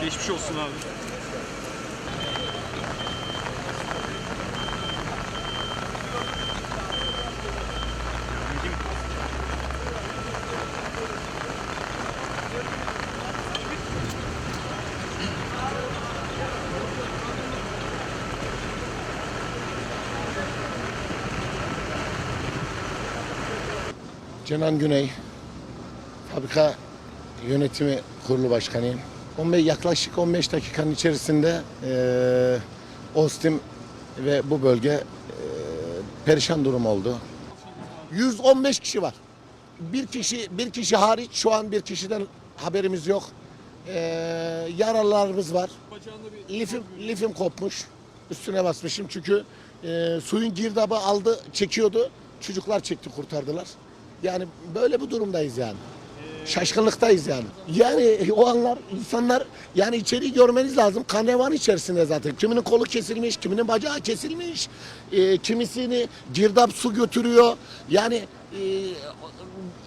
Geçmiş olsun abi. Cenan Güney fabrika yönetimi kurulu başkanıyım. 15, yaklaşık 15 dakikanın içerisinde eee Ostim ve bu bölge eee, perişan durum oldu. 115 kişi var. Bir kişi bir kişi hariç şu an bir kişiden haberimiz yok. Eee yaralılarımız var. Lifim, lifim kopmuş. Üstüne basmışım çünkü e, suyun girdabı aldı, çekiyordu. Çocuklar çekti, kurtardılar. Yani böyle bir durumdayız yani. Şaşkınlıktayız yani. Yani o anlar insanlar yani içeriği görmeniz lazım. Kan revan içerisinde zaten. Kiminin kolu kesilmiş, kiminin bacağı kesilmiş. e, kimisini girdap su götürüyor. Yani e,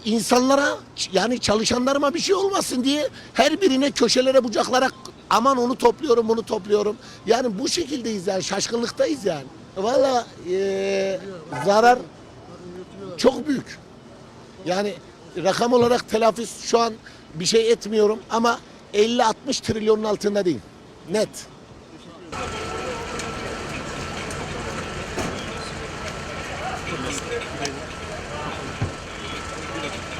insanlara yani çalışanlarıma bir şey olmasın diye her birine köşelere bucaklara aman onu topluyorum bunu topluyorum. Yani bu şekildeyiz yani şaşkınlıktayız yani. Valla e, zarar çok büyük. Yani rakam olarak telaffuz şu an bir şey etmiyorum ama 50-60 trilyonun altında değil. Net.